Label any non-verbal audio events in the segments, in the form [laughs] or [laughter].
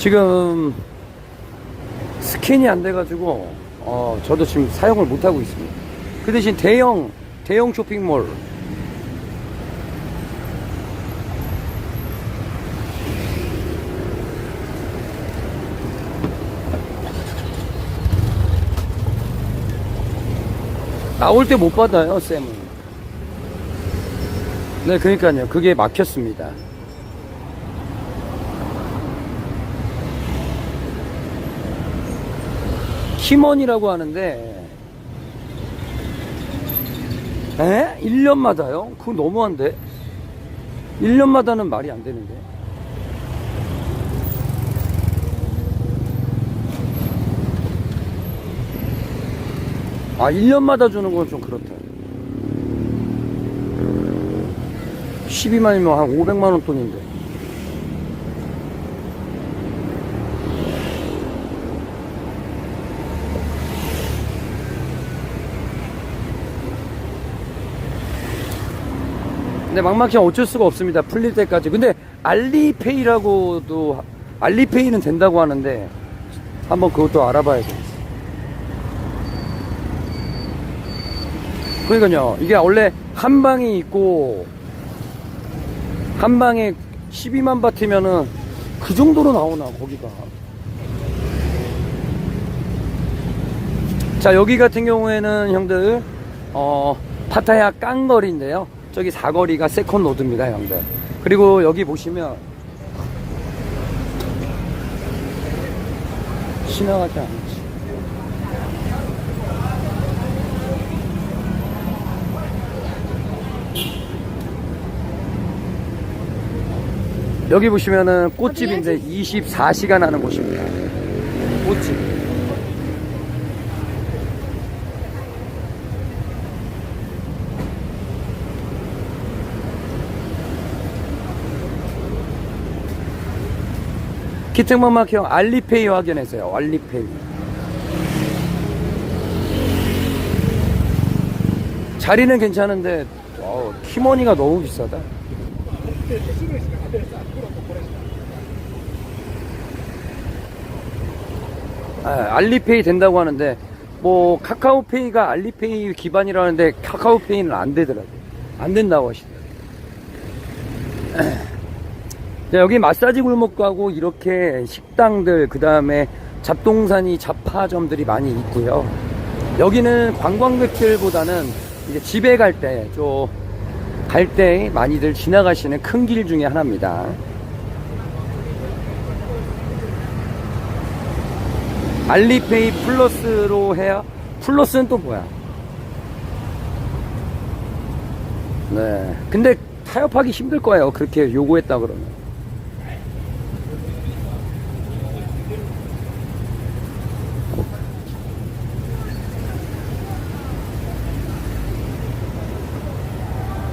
지금 스캔이 안 돼가지고 어, 저도 지금 사용을 못 하고 있습니다. 그 대신 대형 대형 쇼핑몰 나올 때 못 받아요, 쌤은. 네, 그러니까요. 그게 막혔습니다. 키먼이라고 하는데 에? 1년마다요? 그거 너무한데? 1년마다는 말이 안 되는데 아 1년마다 주는 건 좀 그렇다 12만이면 한 500만원 돈인데 근데 막막히면 어쩔 수가 없습니다. 풀릴 때까지. 근데 알리페이라고도 하- 알리페이는 된다고 하는데 한번 그것도 알아봐야 돼. 그러니까요. 이게 원래 한 방이 있고 한 방에 12만 바트면은 그 정도로 나오나 거기가. 자 여기 같은 경우에는 형들 어 파타야 깡거리인데요 저기 사거리가 세컨 로드입니다 형들. 그리고 여기 보시면 지나가지 않지. 여기 보시면은 꽃집인데 24시간 하는 곳입니다. 꽃집 키트만마형 알리페이 확인했어요. 알리페이. 자리는 괜찮은데 와우, 키머니가 너무 비싸다. 아, 알리페이 된다고 하는데 뭐 카카오페이가 알리페이 기반이라는데 카카오페이는 안 되더라고요. 안 된다고 하시더라고요. 자, 여기 마사지 골목가고 이렇게 식당들 그 다음에 잡동사니 잡화점들이 많이 있고요. 여기는 관광객들보다는 이제 집에 갈 때 좀 갈 때 많이들 지나가시는 큰 길 중에 하나입니다. 알리페이 플러스로 해야 플러스는 또 뭐야? 네. 근데 타협하기 힘들 거예요. 그렇게 요구했다 그러면.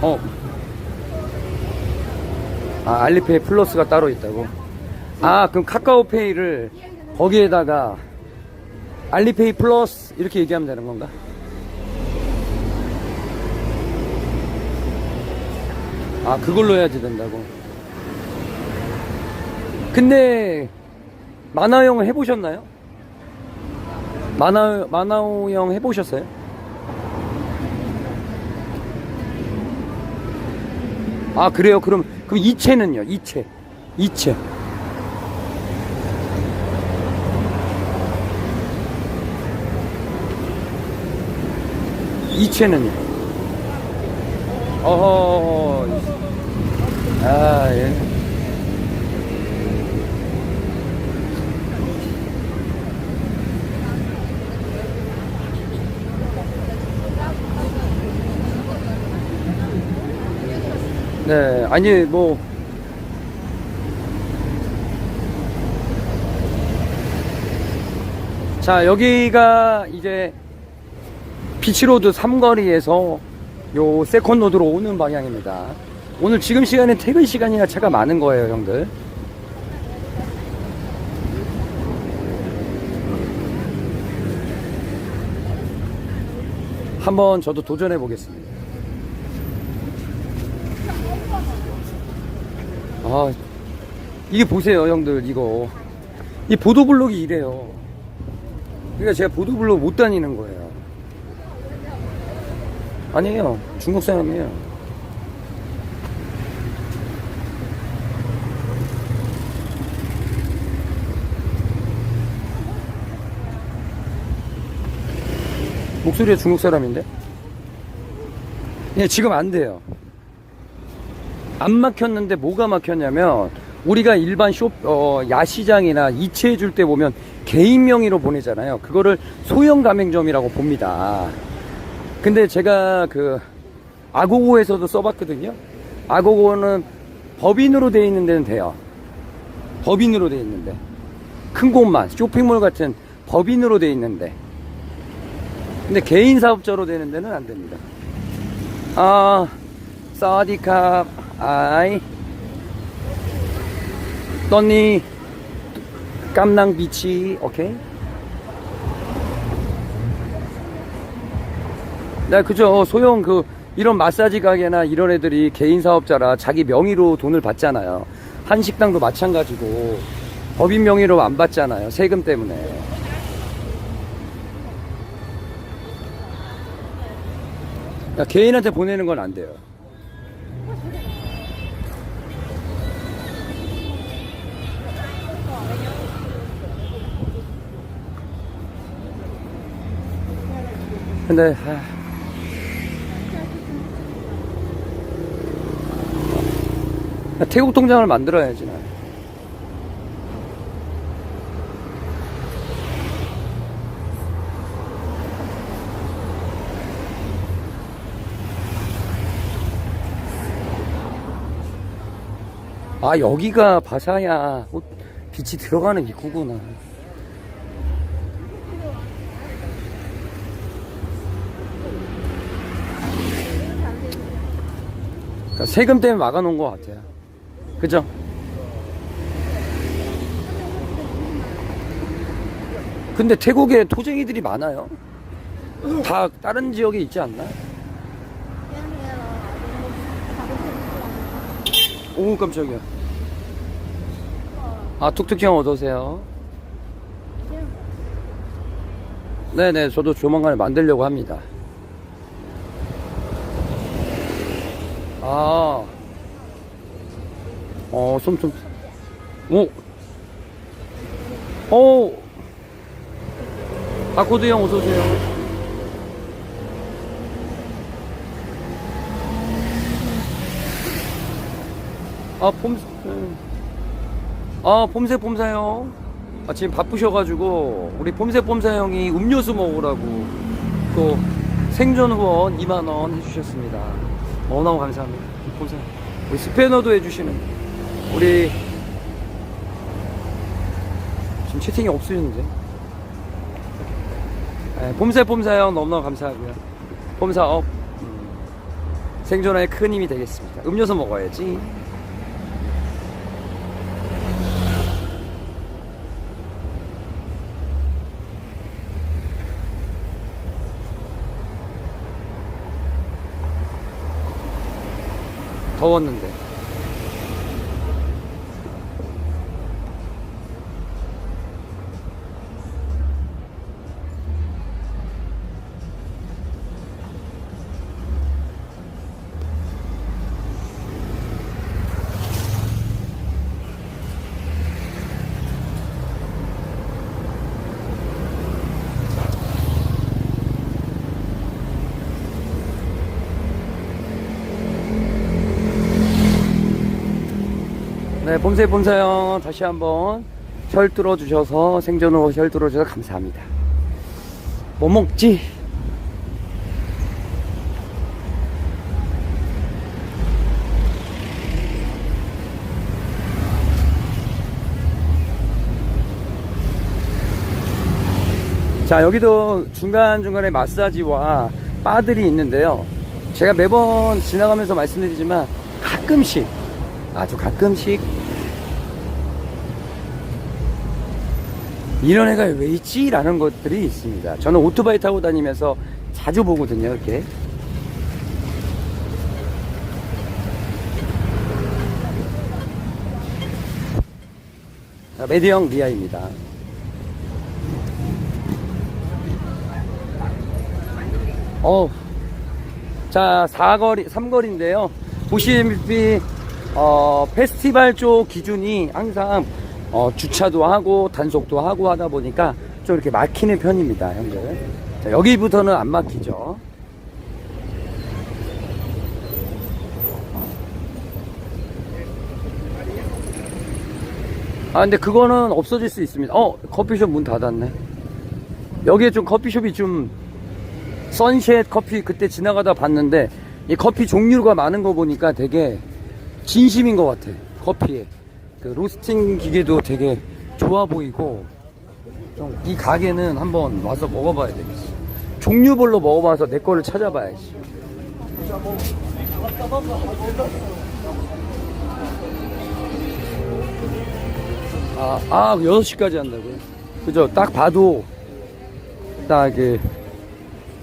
어. 아, 알리페이 플러스가 따로 있다고? 아, 그럼 카카오페이를 거기에다가 알리페이 플러스 이렇게 얘기하면 되는 건가? 아, 그걸로 해야지 된다고. 근데, 마나형 해보셨나요? 마나오 형 해보셨어요? 아, 그래요? 그럼, 그럼 이체는요? 이체. 이체. 이체는요? 어허, 아, 예. 네, 아니, 뭐. 자, 여기가 이제 비치로드 삼거리에서 요 세컨로드로 오는 방향입니다. 오늘 지금 시간에 퇴근 시간이라 차가 많은 거예요, 형들. 한번 저도 도전해 보겠습니다. 아, 이게 보세요, 형들, 이거. 이 보도블록이 이래요. 그러니까 제가 보도블록 못 다니는 거예요. 아니에요. 중국 사람이에요. 목소리가 중국 사람인데? 예, 지금 안 돼요. 안 막혔는데 뭐가 막혔냐면 우리가 일반 쇼 어, 야시장이나 이체해 줄 때 보면 개인 명의로 보내잖아요. 그거를 소형 가맹점이라고 봅니다. 근데 제가 그 아고고에서도 써봤거든요. 아고고는 법인으로 돼 있는 데는 돼요. 법인으로 돼 있는데 큰 곳만 쇼핑몰 같은 법인으로 돼 있는데 근데 개인 사업자로 되는 데는 안 됩니다. 아, 사디캅, 아이, 떠니, 깜낭 비치, 오케이? 네, 그죠. 소형 그, 이런 마사지 가게나 이런 애들이 개인 사업자라 자기 명의로 돈을 받잖아요. 한식당도 마찬가지고, 법인 명의로 안 받잖아요. 세금 때문에. 야, 개인한테 보내는 건 안 돼요. 근데 아, 아, 태국 통장을 만들어야지 나. 아 여기가 바사야. 어, 빛이 들어가는 입구구나 그러니까 세금 때문에 막아놓은 것 같아요. 그죠? 근데 태국에 토쟁이들이 많아요. 다 다른 지역에 있지 않나? 오 깜짝이야. 아 툭툭 형 어서오세요. 네네 저도 조만간에 만들려고 합니다 아 어, 솜솜. 오. 오. 아 코드 형 어서오세요. 아, 폼, 아, 폼새 폼사 형. 아, 지금 바쁘셔가지고, 우리 폼새 폼사 형이 음료수 먹으라고 또 생존 후원 2만원 해주셨습니다. 너무너무 감사합니다. 폼새. 우리 스패너도 해주시는, 우리, 지금 채팅이 없으셨는데. 네, 폼새 폼사 형 너무너무 감사하고요. 폼사 업. 음, 생존에 큰 힘이 되겠습니다. 음료수 먹어야지. 더웠는데. 봄새 봄사형 다시 한번 혈 뚫어주셔서 생존으로 혈 뚫어주셔서 감사합니다. 뭐 먹지? 자, 여기도 중간중간에 마사지와 바들이 있는데요. 제가 매번 지나가면서 말씀드리지만 가끔씩 아주 가끔씩 이런 애가 왜 있지? 라는 것들이 있습니다. 저는 오토바이 타고 다니면서 자주 보거든요, 이렇게. 메디형 리아입니다. 어, 자, 4거리, 3거리인데요. 보시다시피, 어, 페스티벌 쪽 기준이 항상, 어, 주차도 하고, 단속도 하고 하다 보니까 좀 이렇게 막히는 편입니다, 형들. 자, 여기부터는 안 막히죠. 아, 근데 그거는 없어질 수 있습니다. 어, 커피숍 문 닫았네. 여기에 좀 커피숍이 좀 선셋 커피 그때 지나가다 봤는데 이 커피 종류가 많은 거 보니까 되게 진심인 것 같아 커피에 그 로스팅 기계도 되게 좋아 보이고 좀 이 가게는 한번 와서 먹어봐야 되겠어 종류별로 먹어봐서 내 거를 찾아봐야지 아, 아 6시까지 한다고요? 그죠 딱 봐도 딱 그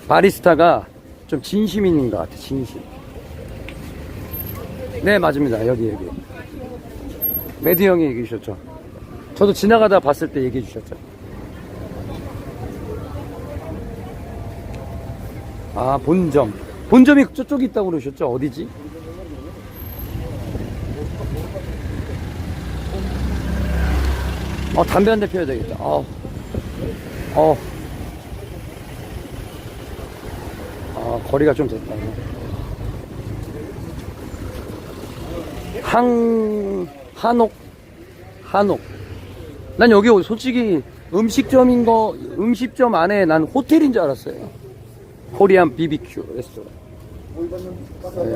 바리스타가 좀 진심인 것 같아, 진심. 네, 맞습니다. 여기, 여기. 매드 형이 얘기해 주셨죠. 저도 지나가다 봤을 때 얘기해 주셨죠. 아, 본점. 본점이 저쪽에 있다고 그러셨죠? 어디지? 어, 담배 한 대 피워야 되겠다. 어. 어. 아, 거리가 좀 됐다. 항, 한옥? 한옥. 난 여기 솔직히 음식점인 거, 음식점 안에 난 호텔인 줄 알았어요. 코리안 BBQ 레스토랑.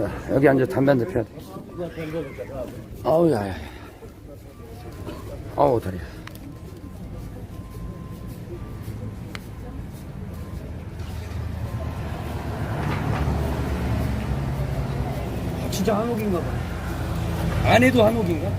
야, 여기 앉아 담배 한 대 피워야 돼. 아우, 야, 야. 아우, 다리야. 진짜 한옥인가 봐. 안에도 한옥인가?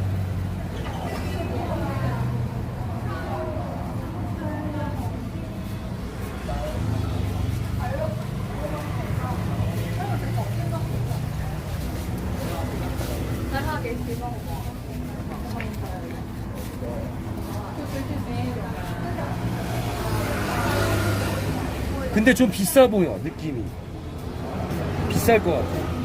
근데 좀 비싸 보여 느낌이 비쌀 것 같아.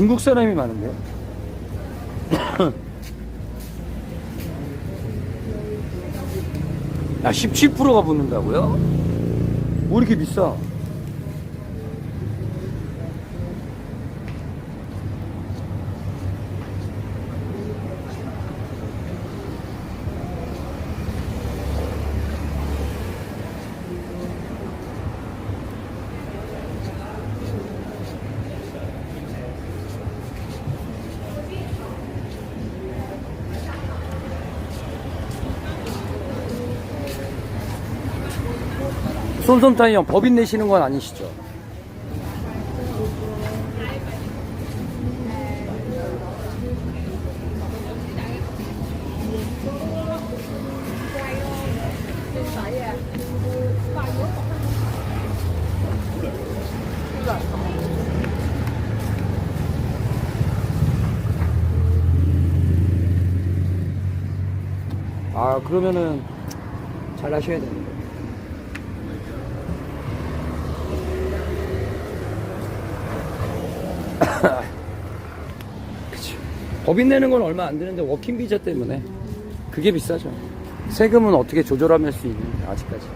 중국 사람이 많은데요? [coughs] 야, 17%가 붙는다고요? 왜 이렇게 비싸? 솜솜타이 형 법인 내시는 건 아니시죠? 아 그러면은 잘 하셔야 되는데 법인 내는 건 얼마 안 드는데 워킹 비자 때문에 그게 비싸죠. 세금은 어떻게 조절하면 수 있는데 아직까지.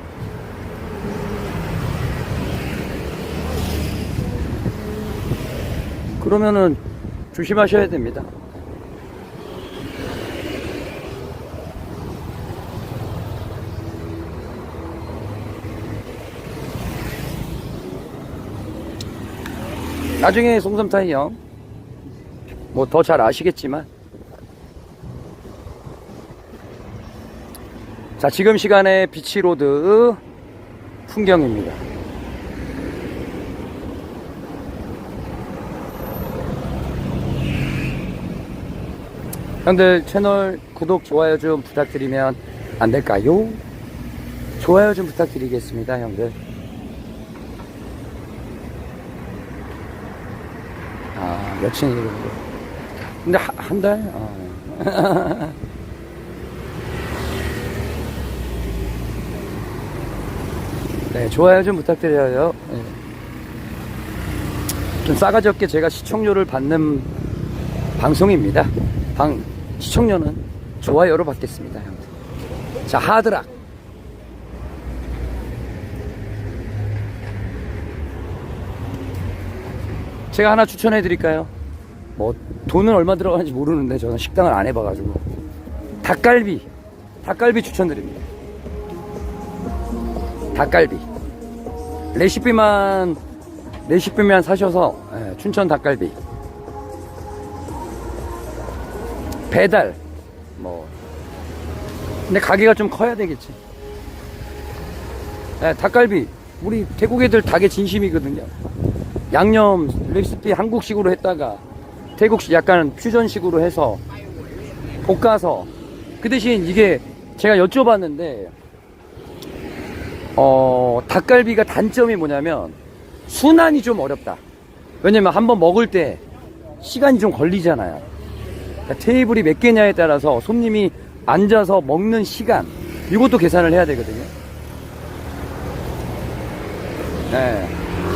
그러면은 조심하셔야 됩니다. 나중에 송섬타이 형, 뭐 더 잘 아시겠지만, 자, 지금 시간에 비치로드 풍경입니다. 형들 채널 구독, 좋아요 좀 부탁드리면 안 될까요? 좋아요 좀 부탁드리겠습니다, 형들. 아, 며칠이고. 근데 하- 한 달? 아. 네, 좋아요 좀 부탁드려요. 네. 좀 싸가지 없게 제가 시청료를 받는 방송입니다. 방, 시청료는 좋아요로 받겠습니다. 자, 하드락. 제가 하나 추천해 드릴까요? 뭐, 돈은 얼마 들어가는지 모르는데 저는 식당을 안 해봐가지고. 닭갈비. 닭갈비 추천드립니다. 닭갈비. 레시피만, 레시피만 사셔서, 예, 춘천 닭갈비. 배달. 뭐. 근데 가게가 좀 커야 되겠지. 예, 닭갈비. 우리 태국 애들 닭의 진심이거든요. 양념 레시피 한국식으로 했다가 태국식 약간 퓨전식으로 해서 볶아서 그 대신 이게 제가 여쭤봤는데 어 닭갈비가 단점이 뭐냐면 순환이 좀 어렵다. 왜냐면 한번 먹을 때 시간이 좀 걸리잖아요. 그러니까 테이블이 몇 개냐에 따라서 손님이 앉아서 먹는 시간 이것도 계산을 해야 되거든요. 네.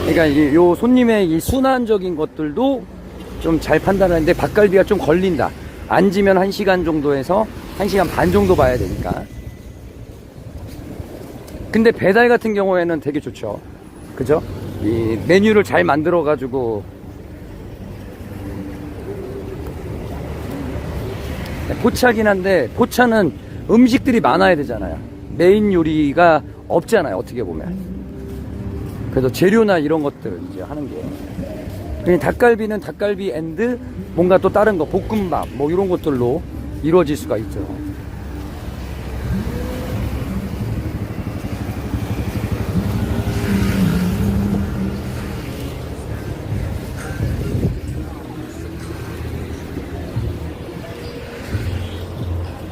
그러니까 이, 요 손님의 이 순환적인 것들도 좀 잘 판단하는데 닭갈비가 좀 걸린다. 앉으면 1시간 정도에서 1시간 반 정도 봐야 되니까. 근데 배달 같은 경우에는 되게 좋죠. 그죠? 이 메뉴를 잘 만들어 가지고 포차긴 한데 포차는 음식들이 많아야 되잖아요. 메인 요리가 없잖아요. 어떻게 보면. 그래서 재료나 이런 것들 이제 하는 게. 그냥 닭갈비는 닭갈비 앤드 뭔가 또 다른 거 볶음밥 뭐 이런 것들로 이루어질 수가 있죠.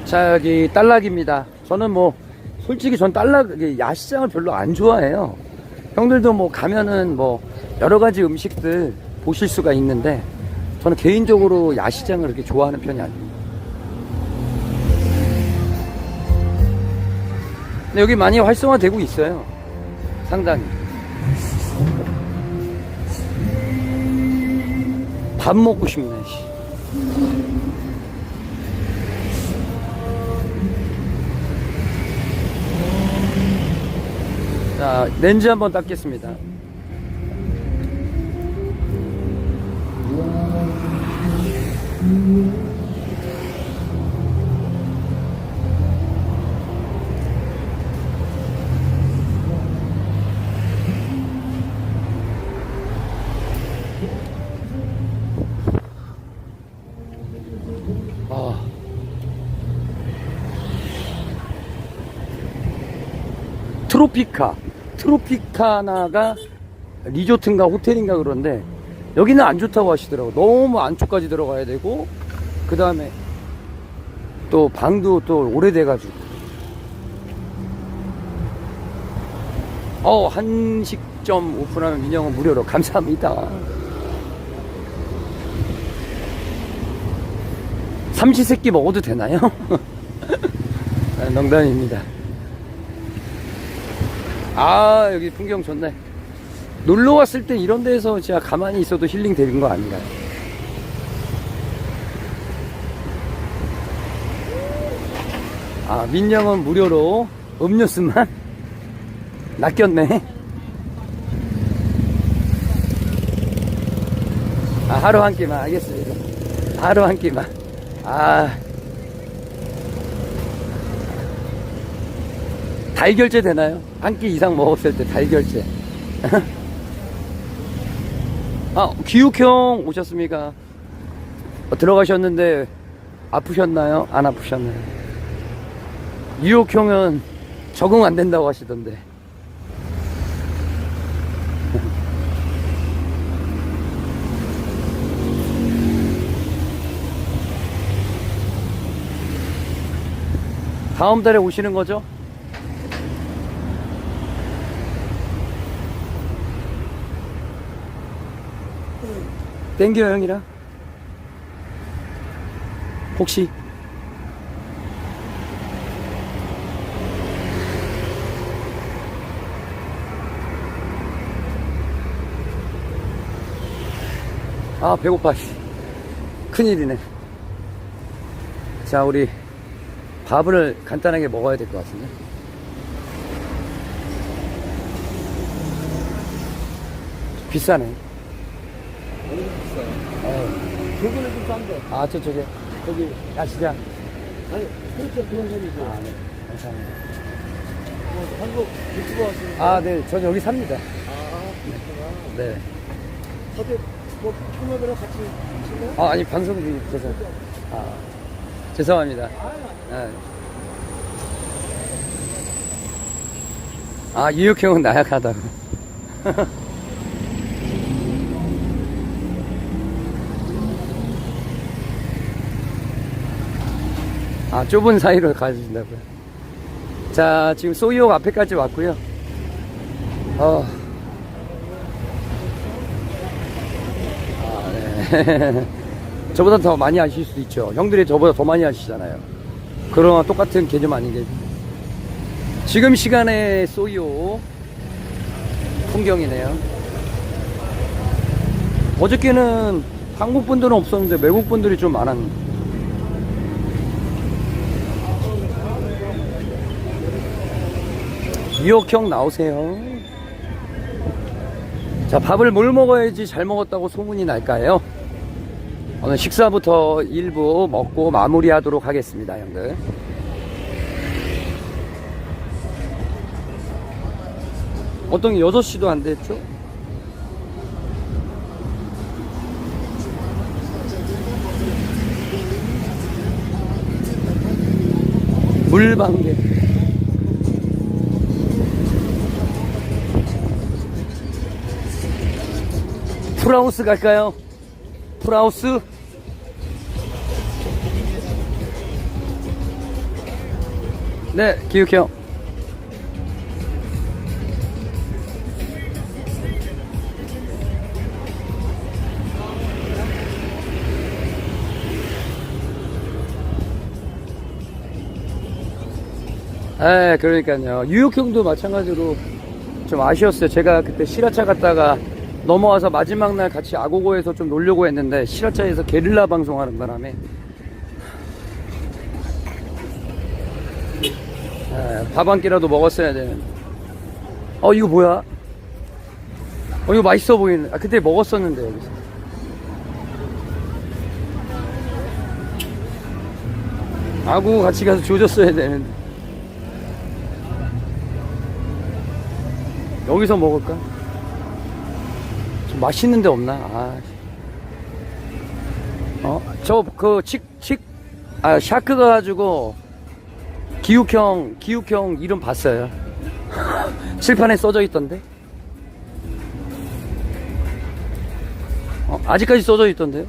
자 여기 딸락입니다. 저는 뭐 솔직히 전 딸락 야시장을 별로 안 좋아해요. 형들도 뭐 가면은 뭐 여러 가지 음식들 보실 수가 있는데 저는 개인적으로 야시장을 그렇게 좋아하는 편이 아닙니다. 근데 여기 많이 활성화되고 있어요. 상당히. 밥 먹고 싶네. 씨. 자, 렌즈 한번 닦겠습니다. 트로피카. 트로피카나가 리조트인가 호텔인가 그런데 여기는 안 좋다고 하시더라고. 너무 안쪽까지 들어가야 되고 그 다음에 또 방도 또 오래돼가지고. 어 한식점 오픈하면 민영은 무료로 감사합니다. 삼시세끼 먹어도 되나요? [laughs] 아, 농담입니다. 아 여기 풍경 좋네. 놀러 왔을 때 이런 데서 진짜 가만히 있어도 힐링 되는 거 아닌가요? 아 민영은 무료로 음료수만 [laughs] 낚였네. 아 하루 한 끼만 알겠습니다. 하루 한 끼만. 아. 달결제 되나요? 한 끼 이상 먹었을 때 달결제. 아, 기욱형 오셨습니까? 어, 들어가셨는데 아프셨나요? 안 아프셨나요? 유혹형은 적응 안 된다고 하시던데. 다음 달에 오시는 거죠? 땡겨요 형이랑? 혹시? 아 배고파 씨. 큰일이네 자 우리 밥을 간단하게 먹어야 될 것 같은데 비싸네 저거는 좀 싼데. 아 저쪽에 여기 야시장 아니, 그렇죠. 그런 소리죠. 아, 네. 감사합니다 뭐, 한국 유튜브 하시는 아, 네, 전 여기 삽니다. 아, 그렇구나. 네. 어때, 뭐, 통역이랑 같이 하시나요? 아, 아니, 방송 중이셔서. 아, 죄송합니다. 네. 아, 유혁형은 나약하다고. [laughs] 아, 좁은 사이로 가주신다고요. 자, 지금 소이옥 앞에까지 왔고요. 어. 아, 네. [laughs] 저보다 더 많이 아실 수도 있죠. 형들이 저보다 더 많이 아시잖아요. 그러나 똑같은 개념 아닌게. 지금 시간에 소이오 풍경이네요. 어저께는 한국 분들은 없었는데 외국 분들이 좀 많았는데. 유혹형 나오세요. 자, 밥을 뭘 먹어야지 잘 먹었다고 소문이 날까요? 오늘 식사부터 일부 먹고 마무리하도록 하겠습니다, 형들. 어떤 게 6시도 안 됐죠? 물방개. 풀하우스 갈까요? 풀하우스? 네, 기욱형. 에, 그러니까요. 유혹형도 마찬가지로 좀 아쉬웠어요. 제가 그때 실화차 갔다가 넘어와서 마지막 날 같이 아고고에서 좀 놀려고 했는데 실화차에서 게릴라 방송하는 바람에. 밥 한 끼라도 먹었어야 되는데. 어 이거 뭐야? 어 이거 맛있어 보이는 아 그때 먹었었는데 여기서. 아고 같이 가서 조졌어야 되는데. 여기서 먹을까? 좀 맛있는 데 없나? 아. 어? 저, 그, 칙, 칙, 아, 샤크 가 가지고, 기욱형, 기욱형 이름 봤어요. [laughs] 칠판에 써져 있던데? 어, 아직까지 써져 있던데요?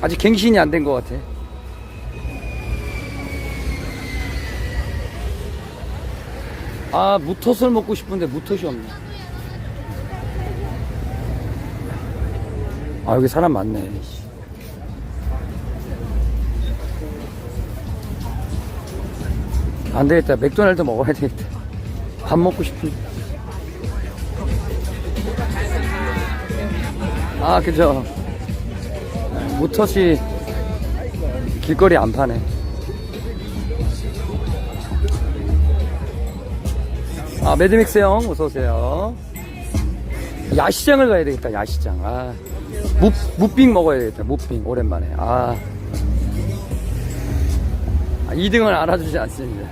아직 갱신이 안 된 것 같아. 아, 무텄을 먹고 싶은데 무텄이 없네. 아, 여기 사람 많네. 씨. 안 되겠다. 맥도날드 먹어야 되겠다. 밥 먹고 싶은. 아, 그죠. 무텄이 길거리 안 파네. 아, 매드믹스 형, 어서오세요. 야시장을 가야 되겠다, 야시장. 아, 무, 무빙 먹어야 겠다 무빙 오랜만에. 아. 아 2등은 알아주지 않습니다.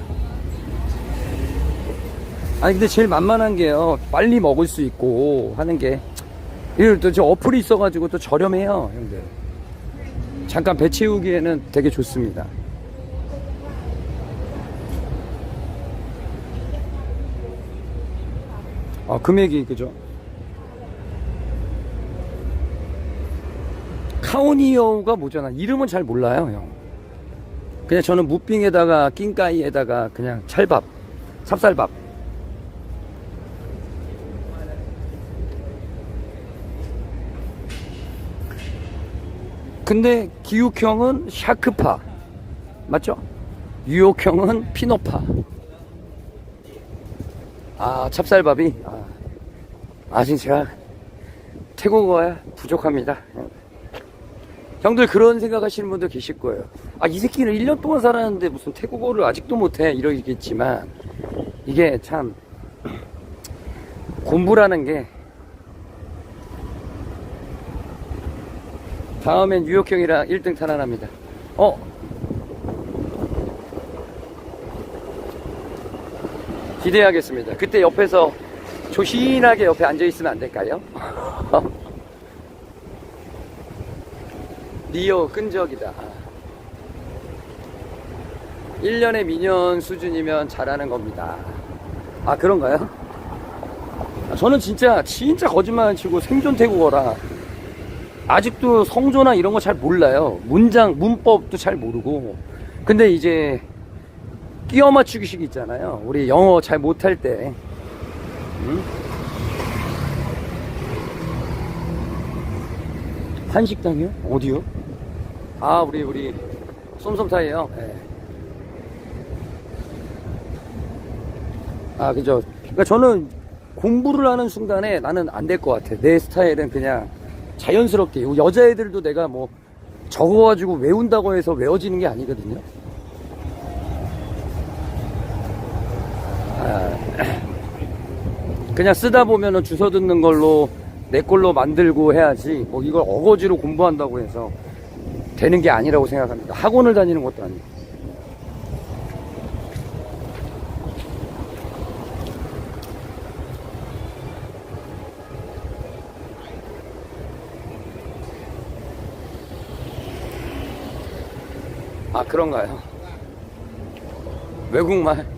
아니 근데 제일 만만한 게요 빨리 먹을 수 있고 하는 게 이럴 또저 어플이 있어가지고 또 저렴해요 형들. 잠깐 배 채우기에는 되게 좋습니다. 아 금액이 그죠? 카오니오가 뭐잖아. 이름은 잘 몰라요, 형. 그냥 저는 무빙에다가 낑까이에다가 그냥 찰밥, 찹쌀밥. 근데 기욱형은 샤크파. 맞죠? 유혹형은 피노파. 아, 찹쌀밥이? 아, 아직 제가 태국어야 부족합니다. 형들 그런 생각하시는 분들 계실 거예요. 아, 이 새끼는 1년 동안 살았는데 무슨 태국어를 아직도 못해. 이러겠지만, 이게 참, 공부라는 게, 다음엔 뉴욕 형이랑 1등 탄환합니다. 어? 기대하겠습니다. 그때 옆에서 조신하게 옆에 앉아있으면 안 될까요? [laughs] 리오 끈적이다. 1년의 미년 수준이면 잘하는 겁니다. 아, 그런가요? 아, 저는 진짜, 진짜 거짓말 안 치고 생존 태국어라. 아직도 성조나 이런 거 잘 몰라요. 문장, 문법도 잘 모르고. 근데 이제, 끼워 맞추기식 있잖아요. 우리 영어 잘 못할 때. 응? 한식당이요? 어디요? 아, 우리, 우리, 쏨쏨타이에요. 네. 아, 그죠. 그러니까 저는 공부를 하는 순간에 나는 안 될 것 같아. 내 스타일은 그냥 자연스럽게. 여자애들도 내가 뭐 적어가지고 외운다고 해서 외워지는 게 아니거든요. 아, 그냥 쓰다 보면은 주워 듣는 걸로 내 걸로 만들고 해야지 뭐 이걸 어거지로 공부한다고 해서 되는 게 아니라고 생각합니다. 학원을 다니는 것도 아니고. 아, 그런가요? 외국말?